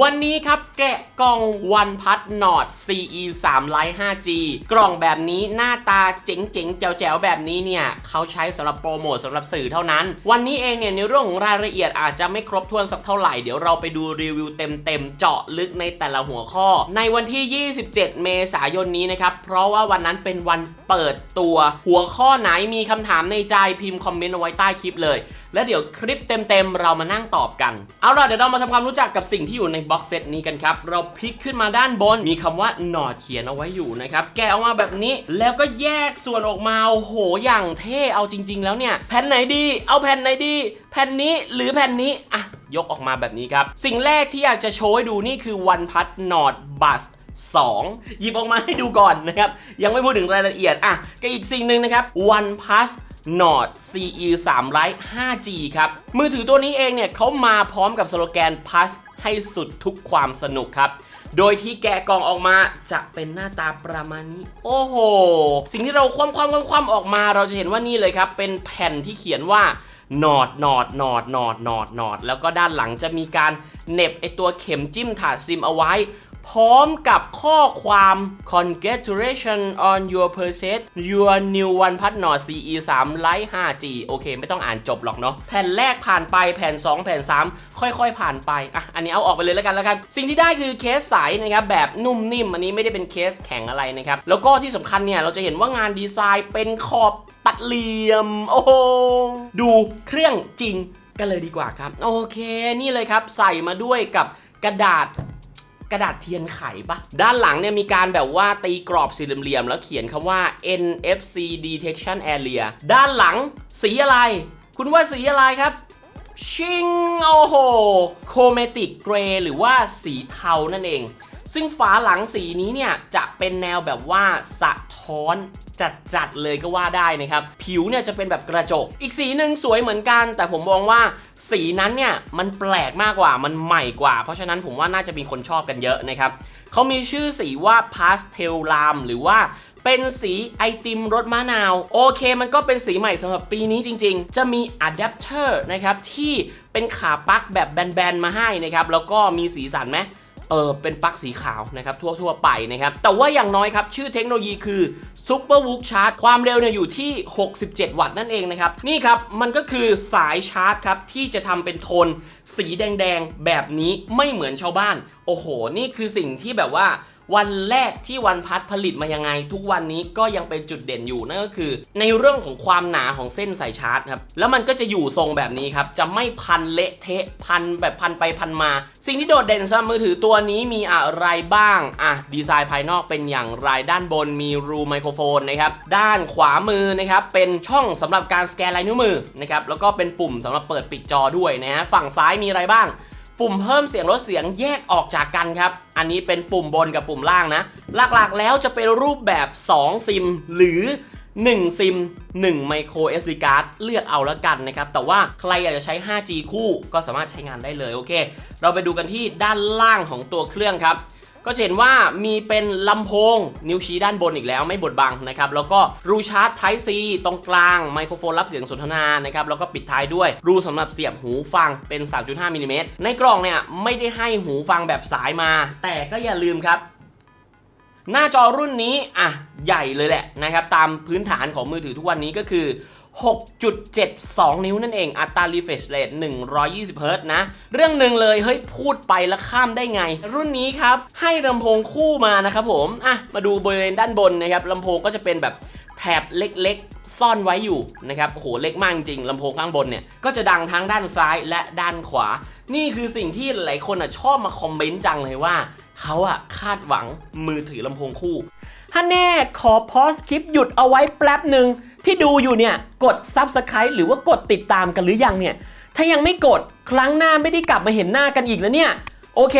วันนี้ครับแกะกล่องวันพัดนอด CE 3 Lite 5G กล่องแบบนี้หน้าตาเจ๋งๆ แจ๋วๆ แบบนี้เนี่ย เขาใช้สำหรับโปรโมทสำหรับสื่อเท่านั้น วันนี้เองเนี่ย ในเรื่องของรายละเอียดอาจจะไม่ครบถ้วนสักเท่าไหร่ เดี๋ยวเราไปดูรีวิวเต็มๆ เจาะลึกในแต่ละหัวข้อ ในวันที่ 27 เมษายนนี้นะครับ เพราะว่าวันนั้นเป็นวันเปิดตัว หัวข้อไหนมีคำถามในใจพิมพ์คอมเมนต์เอาไว้ใต้คลิปเลย แล้วเดี๋ยวคลิปเต็มๆเรามานั่งตอบกัน เอาล่ะเดี๋ยวเรามาทำความรู้จักกับสิ่งที่อยู่ในบ็อกเซตนี้กันครับ เราพลิกขึ้นมาด้านบน มีคำว่าหนอดเขียนเอาไว้อยู่นะครับ แกะออกมาแบบนี้ แล้วก็แยกส่วนออกมา โอ้โห อย่างเท่ เอาจริง ๆ แล้วเนี่ย แผ่นไหนดี เอาแผ่นไหนดี แผ่นนี้หรือแผ่นนี้ อะ ยกออกมาแบบนี้ครับ สิ่งแรกที่อยากจะโชว์ให้ดูนี่คือวันพัดนอดบัส2 หยิบออกมาให้ดูก่อนนะครับ ยังไม่พูดถึงรายละเอียด อะ ก็อีกสิ่งหนึ่งนะครับ OnePlus Nord CE 3 Lite 5G ครับ มือถือตัวนี้เองเนี่ยเขามาพร้อมกับสโลแกน Plus ให้สุดทุกความสนุกครับ โดยที่แกะกล่องออกมาจะเป็นหน้าตาประมาณนี้ โอ้โห สิ่งที่เราคว่ำคว่ำคว่ำคว่ำออกมาเราจะเห็นว่านี่เลยครับ เป็นแผ่นที่เขียนว่านอดนอดนอดนอดนอดนอดแล้วก็ด้านหลังจะมีการเน็บไอตัวเข็มจิ้มถาดซิมเอาไว้ พร้อมกับข้อความ congratulation on your purchase your new one p a d Nord CE 3 Lite 5G โอเค ไม่ต้องอ่านจบหรอกเนาะแผ่นแรกผ่านไปแผ่น 2 แผ่น 3 ค่อยๆ ผ่านไปอะอันนี้เอาออกไปเลยแล้วกันแล้วกัน สิ่งที่ได้คือเคสใสนะครับแบบนุ่มนิ่ม อันนี้ไม่ได้เป็นเคสแข็งอะไรนะครับ แล้วก็ที่สำคัญเนี่ย เราจะเห็นว่างานดีไซน์เป็นขอบตัดเหลี่ยม โอ้โหดูเครื่องจริงกันเลยดีกว่าครับ โอเค นี่เลยครับใส่มาด้วยกับกระดาษ กระดาษเทียนไขปะด้านหลังเนี่ยมีการแบบว่าตีกรอบสี่เหลี่ยมแล้วเขียนคำว่า NFC Detection Area ด้านหลังสีอะไร คุณว่าสีอะไรครับชิงโอ้โหโคเมติกเกรหรือว่าสีเทานั่นเอง ซึ่งฝาหลังสีนี้เนี่ยจะเป็นแนวแบบว่าสะท้อนจัดๆเลยก็ว่าได้นะครับ ผิวเนี่ยจะเป็นแบบกระจก อีกสีหนึ่งสวยเหมือนกัน แต่ผมมองว่าสีนั้นเนี่ยมันแปลกมากกว่ามันใหม่กว่า เพราะฉะนั้นผมว่าน่าจะมีคนชอบกันเยอะนะครับเขามีชื่อสีว่า Pastel Lam หรือว่าเป็นสีไอติมรสมะนาว โอเค มันก็เป็นสีใหม่สำหรับปีนี้จริงๆ จะมีอะแดปเตอร์นะครับ ที่เป็นขาปลั๊กแบบแบนๆ มาให้นะครับ แล้วก็มีสีสันไหม เออเป็นปลั๊กสีขาวนะครับทั่วๆไปนะครับแต่ว่าอย่างน้อยครับ ชื่อเทคโนโลยีคือ Super w o o k Charge ความเร็วเนี่ยอยู่ที่ 67 วัตต์นั่นเองนะครับ นี่ครับ มันก็คือสายชาร์จครับ ที่จะทำเป็นโทนสีแดง ๆ แบบนี้ไม่เหมือนชาวบ้าน โอ้โห นี่คือสิ่งที่แบบว่า วันแรกที่วันพัดผลิตมายังไง ทุกวันนี้ก็ยังเป็นจุดเด่นอยู่นั่นก็คือ ในเรื่องของความหนาของเส้นสายชาร์จครับแล้วมันก็จะอยู่ทรงแบบนี้ครับจะไม่พันเละเทะพันแบบพันไปพันมา สิ่งที่โดดเด่นสำหรับมือถือตัวนี้มีอะไรบ้างอะดีไซน์ภายนอกเป็นอย่างไรด้านบนมีรูไมโครโฟนนะครับด้านขวามือนะครับเป็นช่องสำหรับการสแกนลายนิ้วมือนะครับแล้วก็เป็นปุ่มสำหรับเปิดปิดจอด้วยนะฮะฝั่งซ้ายมีอะไรบ้าง ปุ่มเพิ่มเสียงลดเสียงแยกออกจากกันครับ อันนี้เป็นปุ่มบนกับปุ่มล่างนะ หลักๆแล้วจะเป็นรูปแบบ 2 ซิม หรือ 1 ซิม 1 ไมโคร SD card เลือกเอาแล้วกันนะครับ แต่ว่าใครอยากจะใช้ 5G คู่ก็สามารถใช้งานได้เลย โอเค เราไปดูกันที่ด้านล่างของตัวเครื่องครับ ก็จะเห็นว่ามีเป็นลำโพง นิ้วชี้ด้านบนอีกแล้วไม่บดบังนะครับ แล้วก็รูชาร์จ Type C ตรงกลางไมโครโฟนรับเสียงสนทนานะครับ แล้วก็ปิดท้ายด้วยรูสำหรับเสียบหูฟังเป็น 3.5มิลลิเมตรในกล่องเนี่ยไม่ได้ให้หูฟังแบบสายมา แต่ก็อย่าลืมครับหน้าจอรุ่นนี้อะใหญ่เลยแหละนะครับ ตามพื้นฐานของมือถือทุกวันนี้ก็คือ 6.72 นิ้วนั่นเอง อัตรา refresh rate 120เฮิรตซ์นะ เรื่องหนึ่งเลย เฮ้ย พูดไปแล้วข้ามได้ไง รุ่นนี้ครับ ให้ลำโพงคู่มานะครับผม อะ มาดูบริเวณด้านบนนะครับลำโพงก็จะเป็นแบบแถบเล็กๆ ซ่อนไว้อยู่นะครับ โอ้โห เล็กมากจริงลำโพงข้างบนเนี่ย ก็จะดังทั้งด้านซ้ายและด้านขวา นี่คือสิ่งที่หลายคนอะชอบมาคอมเมนต์จังเลยว่าเขาอะคาดหวังมือถือลำโพงคู่ฮันแน่ขอพอสคลิปหยุดเอาไว้แป๊บหนึ่ง ที่ดูอยู่เนี่ยกด Subscribe หรือว่ากดติดตามกันหรือยังเนี่ย ถ้ายังไม่กดครั้งหน้าไม่ได้กลับมาเห็นหน้ากันอีกแล้วเนี่ย โอเค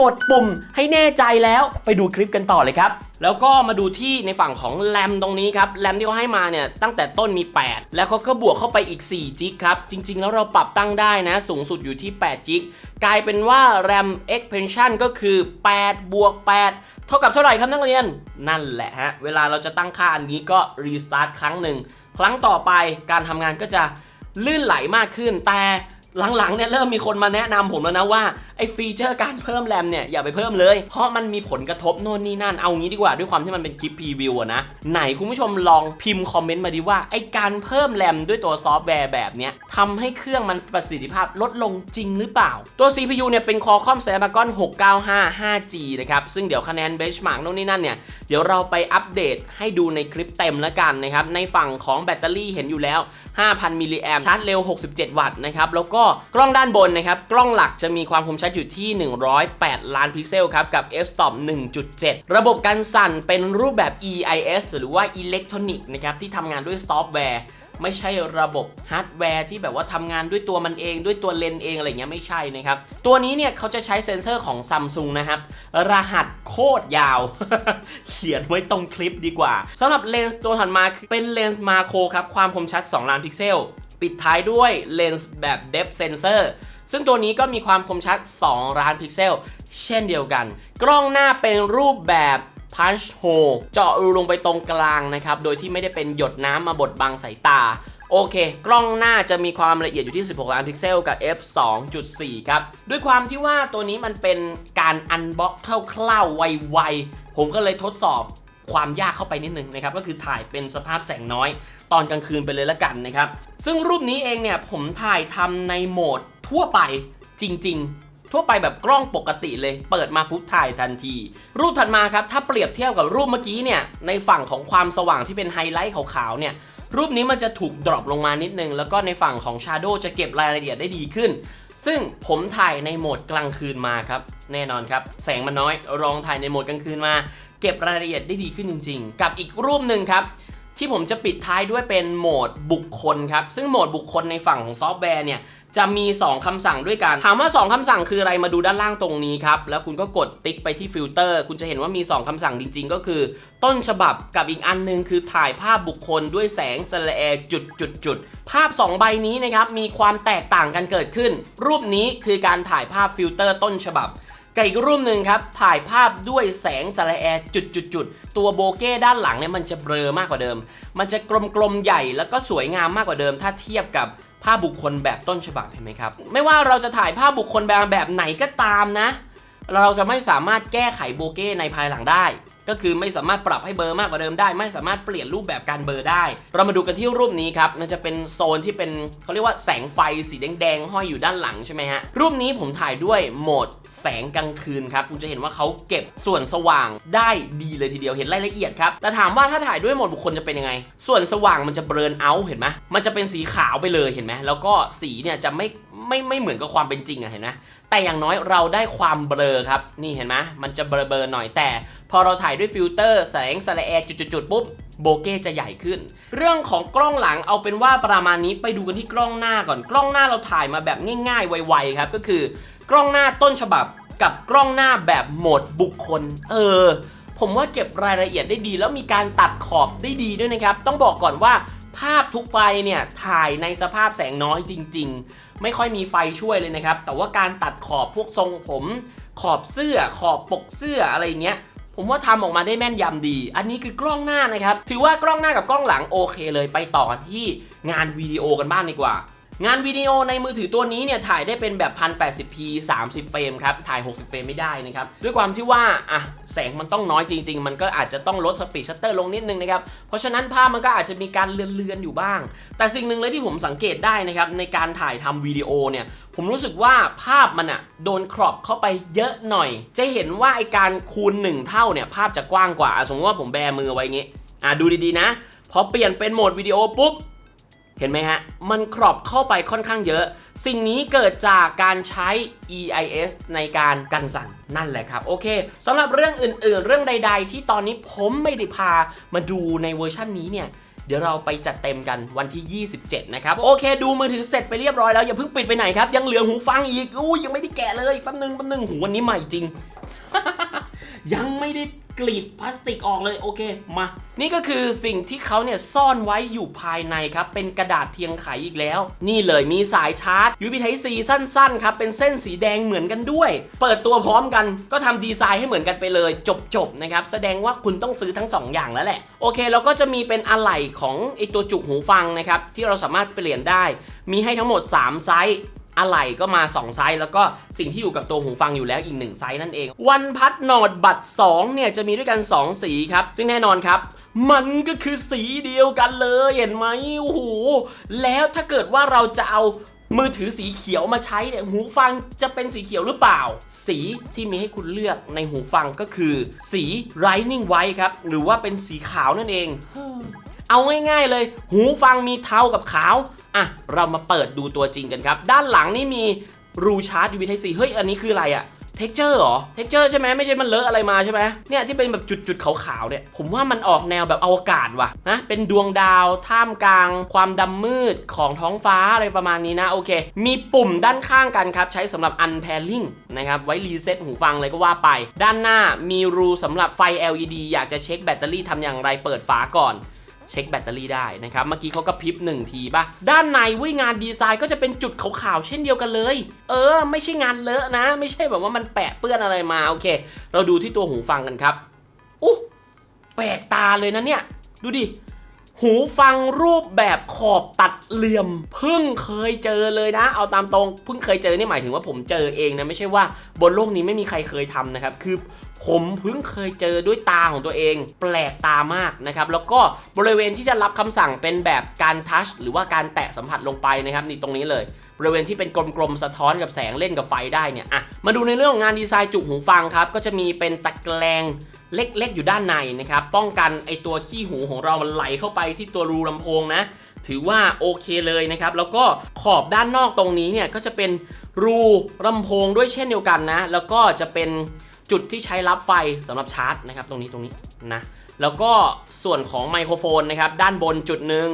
กดปุ่มให้แน่ใจแล้วไปดูคลิปกันต่อเลยครับ แล้วก็มาดูที่ในฝั่งของแรมตรงนี้ครับแรมที่เขาให้มาเนี่ยตั้งแต่ต้นมี 8 แล้วเขาก็บวกเข้าไปอีก4จิกครับ จริง ๆ แล้วเราปรับตั้งได้นะ สูงสุดอยู่ที่8จิกกลายเป็นว่า RAM expansion ก็คือ8บวก8เท่ากับเท่าไหร่ครับนักเรียน นั่นแหละฮะเวลาเราจะตั้งค่าอันนี้ก็ restart ครั้งหนึ่งครั้งต่อไปการทำงานก็จะลื่นไหลมากขึ้นแต่ หลังๆเนี่ยเริ่มมีคนมาแนะนำผมแล้วนะว่าไอ้ฟีเจอร์การเพิ่มแรมเนี่ยอย่าไปเพิ่มเลย เพราะมันมีผลกระทบโน่นนี่นั่นเอางี้ดีกว่าด้วยความที่มันเป็นคลิปพรีวิวอะนะไหนคุณผู้ชมลองพิมพ์คอมเมนต์มาดีว่าไอ้การเพิ่มแรมด้วยตัวซอฟต์แวร์แบบเนี้ยทำให้เครื่องมันประสิทธิภาพลดลงจริงหรือเปล่า ตัว CPU เนี่ยเป็น Qualcomm Snapdragon 695 5G นะครับซึ่งเดี๋ยวคะแนนเบนช์มาร์กโน่นนี่นั่นเนี่ยเดี๋ยวเราไปอัปเดตให้ดูในคลิปเต็มแล้วกันนะครับในฝั่งของแบตเตอรี่เห็นอยู่แล้ว 5,000มิลลิแอมชาร์จเร็ว 67 วัตต์นะครับแล้วก็กล้องด้านบนนะครับ กล้องหลักจะมีความคมชัดอยู่ที่ 108 ล้านพิกเซลครับ กับ f-stop 1.7 ระบบการสั่นเป็นรูปแบบ EIS หรือว่า Electronic นะครับ ที่ทำงานด้วยซอฟต์แวร์ไม่ใช่ระบบฮาร์ดแวร์ที่แบบว่าทำงานด้วยตัวมันเองด้วยตัวเลนส์เองอะไรเงี้ยไม่ใช่นะครับ ตัวนี้เนี่ยเขาจะใช้เซ็นเซอร์ของซัมซุงนะครับ รหัสโคตรยาว เขียนไว้ตรงคลิปดีกว่าสำหรับเลนส์ตัวถัดมาคือเป็นเลนส์มาโครครับ ความคมชัด 2 ล้านพิกเซล ปิดท้ายด้วยเลนส์แบบ Depth Sensor ซึ่งตัวนี้ก็มีความคมชัด 2 ล้านพิกเซล เช่นเดียวกัน กล้องหน้าเป็นรูปแบบ punch hole เจาะรูลงไปตรงกลางนะครับ โดยที่ไม่ได้เป็นหยดน้ำมาบดบังสายตา โอเค กล้องหน้าจะมีความละเอียดอยู่ที่ 16 ล้านพิกเซลกับ f 2.4 ครับ ด้วยความที่ว่าตัวนี้มันเป็นการอันบ็อกคร่าวๆไวๆ ผมก็เลยทดสอบ ความยากเข้าไปนิดนึงนะครับก็คือถ่ายเป็นสภาพแสงน้อย ตอนกลางคืนไปเลยละกันนะครับ ซึ่งรูปนี้เองเนี่ยผมถ่ายทำในโหมดทั่วไปจริง ๆทั่วไปแบบกล้องปกติเลย เปิดมาปุ๊บถ่ายทันที รูปถัดมาครับ ถ้าเปรียบเทียบกับรูปเมื่อกี้เนี่ย ในฝั่งของความสว่างที่เป็นไฮไลท์ขาวๆเนี่ย รูปนี้มันจะถูกดรอปลงมานิดนึง แล้วก็ในฝั่งของ Shadow จะเก็บรายละเอียดได้ดีขึ้น ซึ่งผมถ่ายในโหมดกลางคืนมาครับ แน่นอนครับ แสงมันน้อยลองถ่ายในโหมดกลางคืนมา เก็บรายละเอียดได้ดีขึ้นจริง ๆ กับอีกรูปหนึ่งครับที่ผมจะปิดท้ายด้วยเป็นโหมดบุคคลครับ ซึ่งโหมดบุคคลในฝั่งของซอฟต์แวร์เนี่ย จะมี 2คำสั่งด้วยกัน ถามว่า 2คำสั่งคืออะไรมาดูด้านล่างตรงนี้ครับ แล้วคุณก็กดติ๊กไปที่ฟิลเตอร์ คุณจะเห็นว่ามี 2คำสั่งจริง ๆ ก็คือ ต้นฉบับกับอีกอันหนึงคือถ่ายภาพบุคคลด้วยแสงสแลร์จุดจุดจุดภาพ 2 ใบนี้นะครับมีความแตกต่างกันเกิดขึ้น รูปนี้คือการถ่ายภาพฟิลเตอร์ต้นฉบับกับอีกรูปหนึ่งครับ ถ่ายภาพด้วยแสงสแลแอร์จุดจุดจุดตัวโบเก้ด้านหลังเนี่ยมันจะเบลอมากกว่าเดิม มันจะกลมๆใหญ่แล้วก็สวยงามมากกว่าเดิม ถ้าเทียบกับ ภาพบุคคลแบบต้นฉบับเห็นไหมครับ ไม่ว่าเราจะถ่ายภาพบุคคลแบบแบบไหนก็ตามนะ เราจะไม่สามารถแก้ไขโบเก้ในภายหลังได้ ก็คือไม่สามารถปรับให้เบลอมากกว่าเดิมได้ ไม่สามารถเปลี่ยนรูปแบบการเบลอได้ เรามาดูกันที่รูปนี้ครับ มันจะเป็นโซนที่เป็นเขาเรียกว่าแสงไฟสีแดงๆห้อยอยู่ด้านหลังใช่ไหมฮะ รูปนี้ผมถ่ายด้วยโหมดแสงกลางคืนครับคุณจะเห็นว่าเขาเก็บส่วนสว่างได้ดีเลยทีเดียวเห็นรายละเอียดครับ แต่ถามว่าถ้าถ่ายด้วยโหมดบุคคลจะเป็นยังไง ส่วนสว่างมันจะเบลนเอาเห็นไหมมันจะเป็นสีขาวไปเลยเห็นไหมแล้วก็สีเนี่ยจะไม่ ไม่ไม่เหมือนกับความเป็นจริงอะเห็นไหมแต่อย่างน้อยเราได้ความเบลอครับ นี่เห็นไหมมันจะเบลอเบลอหน่อยแต่ พอเราถ่ายด้วยฟิลเตอร์แสงสแลแอร์จุดๆๆปุ๊บโบเก้จะใหญ่ขึ้น เรื่องของกล้องหลังเอาเป็นว่าประมาณนี้ไปดูกันที่กล้องหน้าก่อนกล้องหน้าเราถ่ายมาแบบง่ายๆ ไวๆครับก็คือกล้องหน้าต้นฉบับกับกล้องหน้าแบบโหมดบุคคล เออ ผมว่าเก็บรายละเอียดได้ดี แล้วมีการตัดขอบได้ดีด้วยนะครับ ต้องบอกก่อนว่า ภาพทุกไฟเนี่ยถ่ายในสภาพแสงน้อยจริง ๆ ไม่ค่อยมีไฟช่วยเลยนะครับ แต่ว่าการตัดขอบพวกทรงผม ขอบเสื้อขอบปกเสื้ออะไรเงี้ยผมว่าทำออกมาได้แม่นยำดี อันนี้คือกล้องหน้านะครับ ถือว่ากล้องหน้ากับกล้องหลังโอเคเลย ไปต่อกันที่งานวิดีโอกันบ้างดีกว่า งานวิดีโอในมือถือตัวนี้เนี่ยถ่ายได้เป็นแบบ 1080p 30 เฟรมครับ ถ่าย 60 เฟรมไม่ได้นะครับ ด้วยความที่ว่าอะแสงมันต้องน้อยจริง ๆ มันก็อาจจะต้องลดสปีดชัตเตอร์ลงนิดนึงนะครับ เพราะฉะนั้นภาพมันก็อาจจะมีการเลือนๆอยู่บ้าง แต่สิ่งหนึ่งเลยที่ผมสังเกตได้นะครับในการถ่ายทำวิดีโอเนี่ยผมรู้สึกว่าภาพมันอะโดนครอบเข้าไปเยอะหน่อย จะเห็นว่าไอการคูณ 1 เท่าเนี่ยภาพจะกว้างกว่าสมมติว่าผมแบมือไว้อย่างงี้อะดูดีๆนะพอเปลี่ยนเป็นโหมดวิดีโอปุ๊บ เห็นไหมฮะ มันครอบเข้าไปค่อนข้างเยอะ สิ่งนี้เกิดจากการใช้ EIS ในการกันสั่นนั่นแหละครับ โอเคสำหรับเรื่องอื่นๆ เรื่องใด ๆ ที่ตอนนี้ผมไม่ได้พามาดูในเวอร์ชันนี้เนี่ยเดี๋ยวเราไปจัดเต็มกันวันที่ 27 นะครับ โอเค ดูมือถือเสร็จไปเรียบร้อยแล้วอย่าเพิ่งปิดไปไหนครับ ยังเหลือหูฟังอีกอู้ยยังไม่ได้แกะเลยแป๊บนึงแป๊บนึงหูวันนี้ใหม่จริง ยังไม่ได้กรีดพลาสติกออกเลยโอเคมา นี่ก็คือสิ่งที่เขาเนี่ยซ่อนไว้อยู่ภายในครับ เป็นกระดาษเทียงไขอีกแล้ว นี่เลยมีสายชาร์จ USB Type C สั้นๆครับเป็นเส้นสีแดงเหมือนกันด้วย เปิดตัวพร้อมกันก็ทำดีไซน์ให้เหมือนกันไปเลยจบๆนะครับแสดงว่าคุณต้องซื้อทั้ง 2 อย่างแล้วแหละโอเคแล้วก็จะมีเป็นอะไหล่ของไอตัวจุกหูฟังนะครับที่เราสามารถเปลี่ยนได้ มีให้ทั้งหมด 3 ไซส์ อะไหล่ก็มา 2 ไซส์ แล้วก็สิ่งที่อยู่กับตัวหูฟังอยู่แล้วอีก 1 ไซส์นั่นเอง วันพัดนอดบัตร2เนี่ยจะมีด้วยกัน 2 สีครับ ซึ่งแน่นอนครับ มันก็คือสีเดียวกันเลยเห็นไหมโอ้โหแล้วถ้าเกิดว่าเราจะเอามือถือสีเขียวมาใช้เนี่ยหูฟังจะเป็นสีเขียวหรือเปล่า สีที่มีให้คุณเลือกในหูฟังก็คือ สี Lightning White ครับ หรือว่าเป็นสีขาวนั่นเอง เอาง่ายๆเลย หูฟังมีเทากับขาว อะเรามาเปิดดูตัวจริงกันครับ ด้านหลังนี่มีรูชาร์จ USB Type C เฮ้ย อันนี้คืออะไรอะเท็กเจอร์เหรอ เท็กเจอร์ใช่ไหมไม่ใช่มันเลอะอะไรมาใช่ไหมเนี่ยที่เป็นแบบจุดๆขาวๆเนี่ย ผมว่ามันออกแนวแบบอวกาศว่ะนะ เป็นดวงดาวท่ามกลาง ความดำมืดของท้องฟ้าอะไรประมาณนี้นะ โอเค มีปุ่มด้านข้างกันครับ ใช้สำหรับ unpairing นะครับ ไว้รีเซ็ตหูฟังเลยก็ว่าไป ด้านหน้ามีรูสำหรับไฟ LED อยากจะเช็คแบตเตอรี่ทำอย่างไรเปิดฝาก่อน เช็คแบตเตอรี่ได้นะครับ เมื่อกี้เขาก็พริบหนึ่งทีป่ะ ด้านในวิงานดีไซน์ก็จะเป็นจุดขาวๆเช่นเดียวกันเลย เออ ไม่ใช่งานเลอะนะ ไม่ใช่แบบว่ามันแปะเปื้อนอะไรมาโอเค เราดูที่ตัวหูฟังกันครับอู้แปลกตาเลยนะเนี่ย ดูดิ หูฟังรูปแบบขอบตัดเหลี่ยม เพิ่งเคยเจอเลยนะ เอาตามตรงเพิ่งเคยเจอนี่หมายถึงว่าผมเจอเองนะไม่ใช่ว่าบนโลกนี้ไม่มีใครเคยทำนะครับ คือผมเพิ่งเคยเจอด้วยตาของตัวเอง แปลกตามากนะครับ แล้วก็บริเวณที่จะรับคำสั่งเป็นแบบการทัชหรือว่าการแตะสัมผัสลงไปนะครับนี่ตรงนี้เลย บริเวณที่เป็นกลมๆสะท้อนกับแสงเล่นกับไฟได้เนี่ยอะมาดูในเรื่องของงานดีไซน์จุกหูฟังครับก็จะมีเป็นตะแกรง เล็กๆ อยู่ด้านในนะครับ ป้องกันไอตัวขี้หูของเรามันไหลเข้าไปที่ตัวรูลำโพงนะ ถือว่าโอเคเลยนะครับ แล้วก็ขอบด้านนอกตรงนี้เนี่ยก็จะเป็นรูลำโพงด้วยเช่นเดียวกันนะ แล้วก็จะเป็นจุดที่ใช้รับไฟสำหรับชาร์จนะครับ ตรงนี้ตรงนี้นะ แล้วก็ส่วนของไมโครโฟนนะครับ ด้านบนจุดหนึ่ง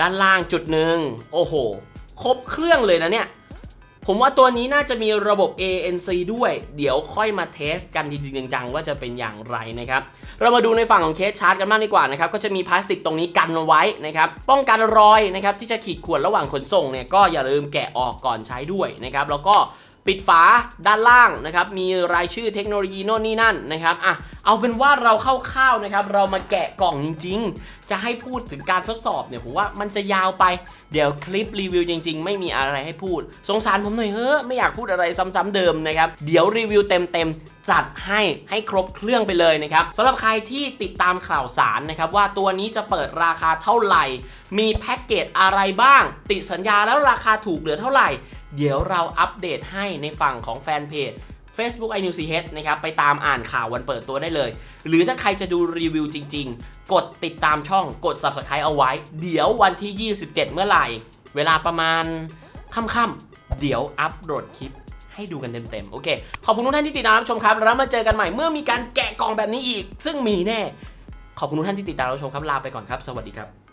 ด้านล่างจุดหนึ่งโอ้โห ครบเครื่องเลยนะเนี่ย ผมว่าตัวนี้น่าจะมีระบบ ANC ด้วย เดี๋ยวค่อยมาเทสกันจริงๆจังว่าจะเป็นอย่างไรนะครับ เรามาดูในฝั่งของเคสชาร์จกันบ้างดีกว่านะครับ ก็จะมีพลาสติกตรงนี้กันไว้นะครับ ป้องกันรอยนะครับที่จะขีดข่วนระหว่างขนส่งเนี่ยก็อย่าลืมแกะออกก่อนใช้ด้วยนะครับ แล้วก็ ปิดฝาด้านล่างนะครับมีรายชื่อเทคโนโลยีโน่นนี่นั่นนะครับอะเอาเป็นว่าเราคร่าๆนะครับเรามาแกะกล่องจริง ๆ จะให้พูดถึงการทดสอบเนี่ยผมว่ามันจะยาวไปเดี๋ยวคลิปรีวิวจริง ๆ ไม่มีอะไรให้พูด สงสารผมหน่อยเฮ้อไม่อยากพูดอะไรซ้ำๆเดิมนะครับเดี๋ยวรีวิวเต็มๆจัดให้ให้ครบเครื่องไปเลยนะครับสำหรับใครที่ติดตามข่าวสารนะครับว่าตัวนี้จะเปิดราคาเท่าไหร่ มีแพ็กเกจอะไรบ้าง ติดสัญญาแล้วราคาถูกเหลือเท่าไหร่ เดี๋ยวเราอัปเดตให้ในฝั่งของแฟนเพจ Facebook i n e w s h นะครับ ไปตามอ่านข่าววันเปิดตัวได้เลย หรือถ้าใครจะดูรีวิวจริง ๆ กดติดตามช่องกด Subscribe เอาไว้ เดี๋ยววันที่ 27 เมื่อไหร่ เวลาประมาณค่ำๆเดี๋ยวอัปโหลดคลิปให้ดูกันเต็มๆ โอเค ขอบคุณทุกท่านที่ติดตามรับชมครับ แล้วมาเจอกันใหม่เมื่อมีการแกะกล่องแบบนี้อีก ซึ่งมีแน่ ขอบคุณทุกท่านที่ติดตามรับชมครับ ลาไปก่อนครับ สวัสดีครับ